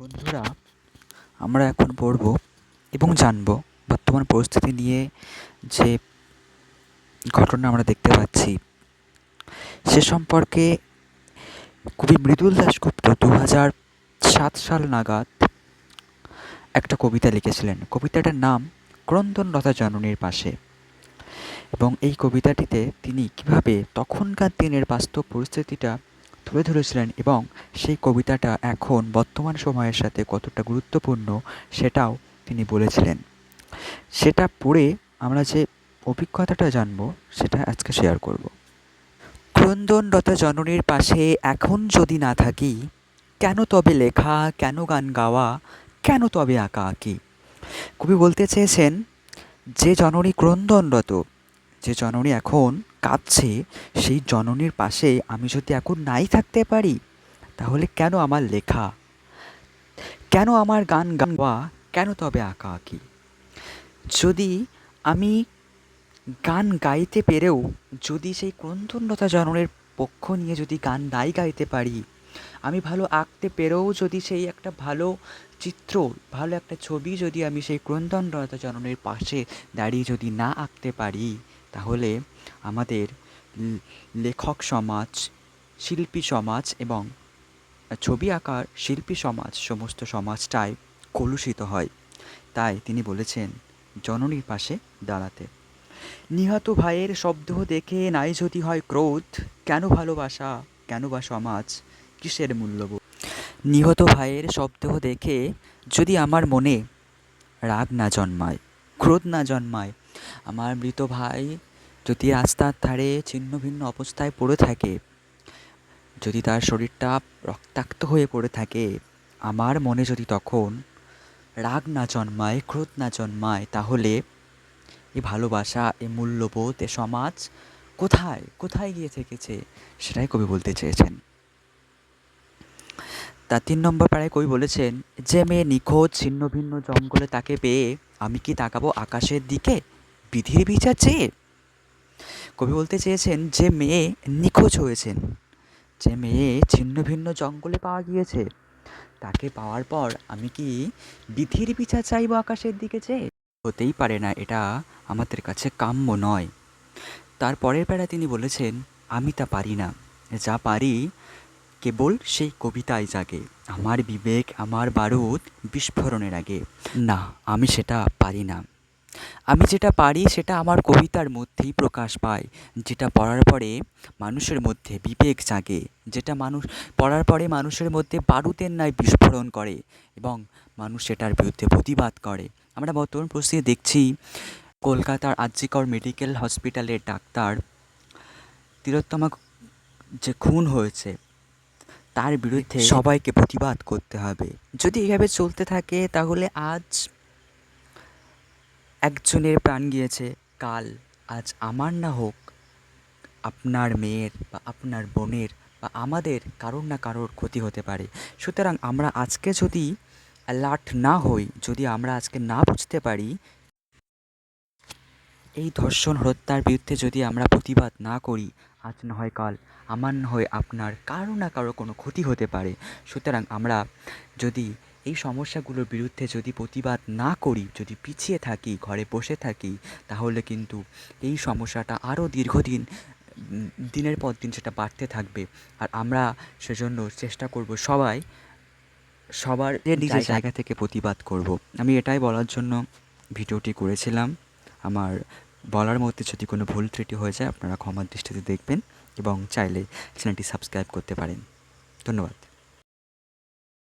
বন্ধুরা, আমরা এখন পড়ব এবং জানব বর্তমান পরিস্থিতি নিয়ে যে ঘটনা আমরা দেখতে পাচ্ছি। সে সম্পর্কে কবি মৃদুল দাশগুপ্ত দু হাজার সাত সাল নাগাদ একটা কবিতা লিখেছিলেন। কবিতাটার নাম ক্রন্দনলতা জননীর পাশে। এবং এই কবিতাটিতে তিনি কীভাবে তখনকার দিনের বাস্তব পরিস্থিতিটা তুলে ধরেছিলেন এবং সেই কবিতাটা এখন বর্তমান সময়ের সাথে কতটা গুরুত্বপূর্ণ সেটাও তিনি বলেছিলেন। সেটা পড়ে আমরা যে অভিজ্ঞতাটা জানব, সেটা আজকে শেয়ার করব। ক্রন্দনরতা জননীর পাশে এখন যদি না থাকি, কেন তবে লেখা, কেন গান গাওয়া, কেন তবে আঁকা আঁকি? কবি বলতে চেয়েছেন, যে জননী ক্রন্দনরত যে জননী এখন কাঁদছে, সেই জননীর পাশে আমি যদি এখন নাই থাকতে পারি, তাহলে কেন আমার লেখা? কেন আমার গান গাওয়া? কেন তবে আঁকা আঁকি? যদি আমি গান গাইতে পেরেও, যদি সেই ক্রন্দনলতা জননের পক্ষ নিয়ে যদি গান নাই গাইতে পারি, আমি ভালো আঁকতে পেরেও যদি সেই একটা ভালো চিত্র, ভালো একটা ছবি যদি আমি সেই ক্রন্দনলতা জননের পাশে দাঁড়িয়ে যদি না আঁকতে পারি তাহলে আমাদের লেখক সমাজ, শিল্পী সমাজ এবং ছবি আঁকার শিল্পী সমাজ সমস্ত সমাজটাই কলুষিত হয়। তাই তিনি বলেছেন, জননীর পাশে দাঁড়াতে। নিহত ভাইয়ের শব্দ দেখে নাই যদি হয় ক্রোধ, কেন ভালোবাসা? কেন বা সমাজ? কিসের মূল্যবোধ? নিহত ভাইয়ের শব্দ দেখে যদি আমার মনে রাগ না জন্মায়, ক্রোধ না জন্মায় আমার মৃত ভাই যদি রাস্তার ধারে ছিন্ন ভিন্ন অবস্থায় পড়ে থাকে, যদি তার শরীরটা রক্তাক্ত হয়ে পড়ে থাকে, আমার মনে যদি তখন রাগ না জন্মায়, ক্রোধ না জন্মায়, তাহলে এই ভালোবাসা, এই মূল্যবোধ এ সমাজ কোথায় কোথায় গিয়ে থেকেছে সেটাই কবি বলতে চেয়েছেন। তার তিন নম্বর পাড়ায় কবি বলেছেন, যে মেয়ে নিখোঁজ ছিন্ন ভিন্ন জঙ্গলে তাকে পেয়ে আমি কি তাকাবো আকাশের দিকে? বিধির বিচার চেয়ে? কবি বলতে চেয়েছেন, যে মেয়ে নিখোঁজ হয়েছেন, যে মেয়ে ছিন্ন ভিন্ন জঙ্গলে পাওয়া গিয়েছে, তাকে পাওয়ার পর আমি কি বিধির বিচার চাইব আকাশের দিকে চেয়ে? হতেই পারে না, এটা আমাদের কাছে কাম্য নয়। তার পরের বেলা তিনি বলেছেন, আমি তা পারি না। যা পারি কেবল সেই কবিতায় জাগে। আমার বিবেক, আমার বারুদ বিস্ফোরণের আগে। না, আমি সেটা পারি না। আমি যেটা পারি সেটা আমার কবিতার মধ্যেই প্রকাশ পায়। যেটা পড়ার পরে মানুষের মধ্যে বিবেক জাগে। যেটা মানুষ পড়ার পরে মানুষের মধ্যে বারুদের ন্যায় বিস্ফোরণ করে এবং মানুষ সেটার বিরুদ্ধে প্রতিবাদ করে। আমরা বর্তমান পরিস্থিতি দেখছি কলকাতার আর্যিকর মেডিকেল হসপিটালের ডাক্তার তিলোত্তমা যে খুন হয়েছে তার বিরুদ্ধে সবাইকে প্রতিবাদ করতে হবে। যদি এভাবে চলতে থাকে তাহলে আজ একজনের প্রাণ গিয়েছে। কাল আজ আমার না হোক, আপনার মেয়ের বা আপনার বোনের বা আমাদের কারোর না কারোর ক্ষতি হতে পারে। সুতরাং আমরা আজকে যদি অ্যালার্ট না হই, যদি আমরা আজকে না বুঝতে পারি, এই ধর্ষণ হত্যার বিরুদ্ধে যদি আমরা প্রতিবাদ না করি, আজ না হয় কাল, আমার না হয় আপনার কারও না কারও কোনো ক্ষতি হতে পারে। সুতরাং আমরা যদি এই সমস্যাগুলোর বিরুদ্ধে যদি প্রতিবাদ না করি যদি পিছিয়ে থাকি ঘরে বসে থাকি তাহলে কিন্তু এই সমস্যাটা আরও দীর্ঘদিন দিনের পর দিন সেটা বাড়তে থাকবে। আর আমরা সেজন্য চেষ্টা করব সবাই সবার নিজের জায়গা থেকে প্রতিবাদ করব। আমি এটাই বলার জন্য ভিডিওটি করেছিলাম। আমার বলার মধ্যে যদি কোনো ভুল ত্রুটি হয়ে যায় আপনারা ক্ষমার দৃষ্টিতে দেখবেন এবং চাইলে চ্যানেলটি সাবস্ক্রাইব করতে পারেন। ধন্যবাদ।